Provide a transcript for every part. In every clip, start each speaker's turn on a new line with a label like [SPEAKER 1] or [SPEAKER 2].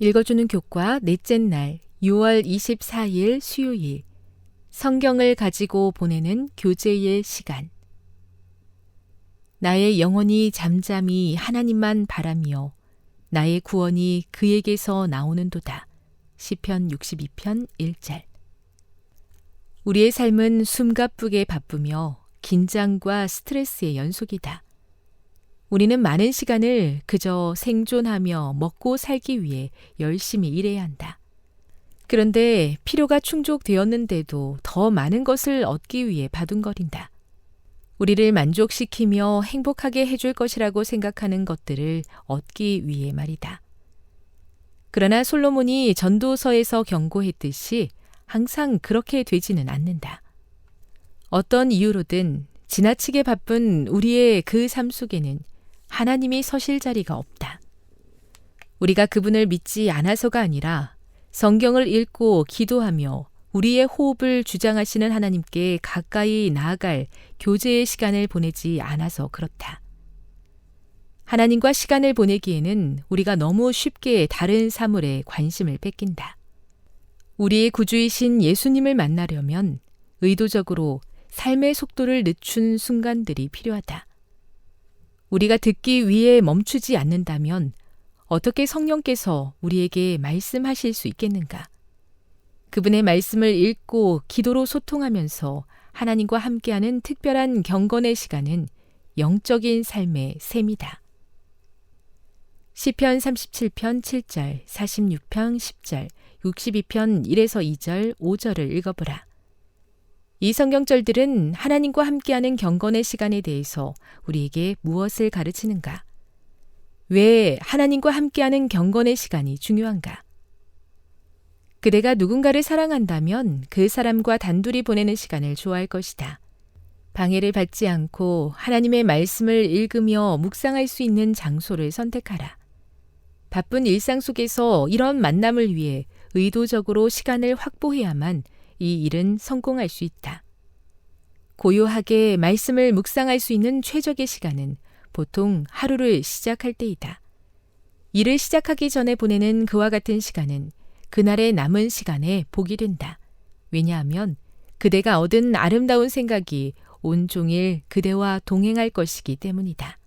[SPEAKER 1] 읽어주는 교과 넷째 날 6월 24일 수요일 성경을 가지고 보내는 교제의 시간 나의 영혼이 잠잠히 하나님만 바라며 나의 구원이 그에게서 나오는도다. 시편 62편 1절 우리의 삶은 숨가쁘게 바쁘며 긴장과 스트레스의 연속이다. 우리는 많은 시간을 그저 생존하며 먹고 살기 위해 열심히 일해야 한다. 그런데 필요가 충족되었는데도 더 많은 것을 얻기 위해 바둥거린다. 우리를 만족시키며 행복하게 해줄 것이라고 생각하는 것들을 얻기 위해 말이다. 그러나 솔로몬이 전도서에서 경고했듯이 항상 그렇게 되지는 않는다. 어떤 이유로든 지나치게 바쁜 우리의 그 삶 속에는 하나님이 서실 자리가 없다. 우리가 그분을 믿지 않아서가 아니라 성경을 읽고 기도하며 우리의 호흡을 주장하시는 하나님께 가까이 나아갈 교제의 시간을 보내지 않아서 그렇다. 하나님과 시간을 보내기에는 우리가 너무 쉽게 다른 사물에 관심을 뺏긴다. 우리의 구주이신 예수님을 만나려면 의도적으로 삶의 속도를 늦춘 순간들이 필요하다. 우리가 듣기 위해 멈추지 않는다면 어떻게 성령께서 우리에게 말씀하실 수 있겠는가? 그분의 말씀을 읽고 기도로 소통하면서 하나님과 함께하는 특별한 경건의 시간은 영적인 삶의 셈이다. 시편 37편 7절, 46편 10절, 62편 1에서 2절, 5절을 읽어보라. 이 성경절들은 하나님과 함께하는 경건의 시간에 대해서 우리에게 무엇을 가르치는가? 왜 하나님과 함께하는 경건의 시간이 중요한가? 그대가 누군가를 사랑한다면 그 사람과 단둘이 보내는 시간을 좋아할 것이다. 방해를 받지 않고 하나님의 말씀을 읽으며 묵상할 수 있는 장소를 선택하라. 바쁜 일상 속에서 이런 만남을 위해 의도적으로 시간을 확보해야만 이 일은 성공할 수 있다. 고요하게 말씀을 묵상할 수 있는 최적의 시간은 보통 하루를 시작할 때이다. 일을 시작하기 전에 보내는 그와 같은 시간은 그날의 남은 시간에 복이 된다. 왜냐하면 그대가 얻은 아름다운 생각이 온종일 그대와 동행할 것이기 때문이다.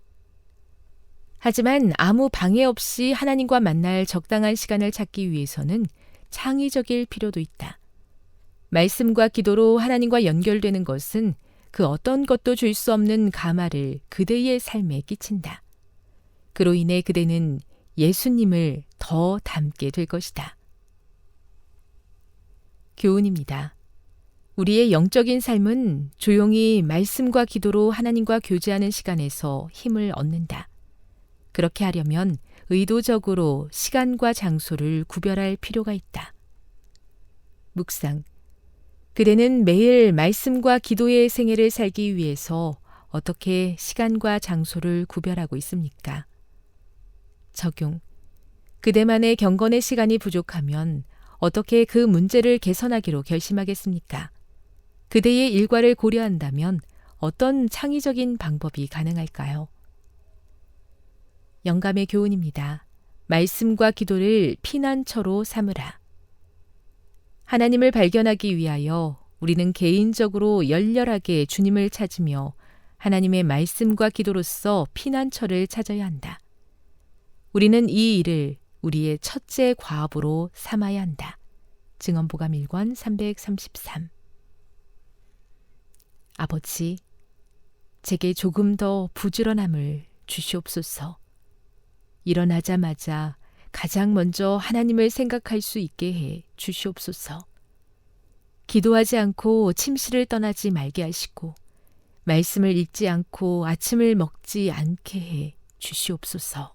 [SPEAKER 1] 하지만 아무 방해 없이 하나님과 만날 적당한 시간을 찾기 위해서는 창의적일 필요도 있다. 말씀과 기도로 하나님과 연결되는 것은 그 어떤 것도 줄 수 없는 가마를 그대의 삶에 끼친다. 그로 인해 그대는 예수님을 더 닮게 될 것이다. 교훈입니다. 우리의 영적인 삶은 조용히 말씀과 기도로 하나님과 교제하는 시간에서 힘을 얻는다. 그렇게 하려면 의도적으로 시간과 장소를 구별할 필요가 있다. 묵상. 그대는 매일 말씀과 기도의 생애를 살기 위해서 어떻게 시간과 장소를 구별하고 있습니까? 적용. 그대만의 경건의 시간이 부족하면 어떻게 그 문제를 개선하기로 결심하겠습니까? 그대의 일과를 고려한다면 어떤 창의적인 방법이 가능할까요? 영감의 교훈입니다. 말씀과 기도를 피난처로 삼으라. 하나님을 발견하기 위하여 우리는 개인적으로 열렬하게 주님을 찾으며 하나님의 말씀과 기도로서 피난처를 찾아야 한다. 우리는 이 일을 우리의 첫째 과업으로 삼아야 한다. 증언보감 1권 333 아버지, 제게 조금 더 부지런함을 주시옵소서. 일어나자마자 가장 먼저 하나님을 생각할 수 있게 해 주시옵소서. 기도하지 않고 침실을 떠나지 말게 하시고, 말씀을 읽지 않고 아침을 먹지 않게 해 주시옵소서.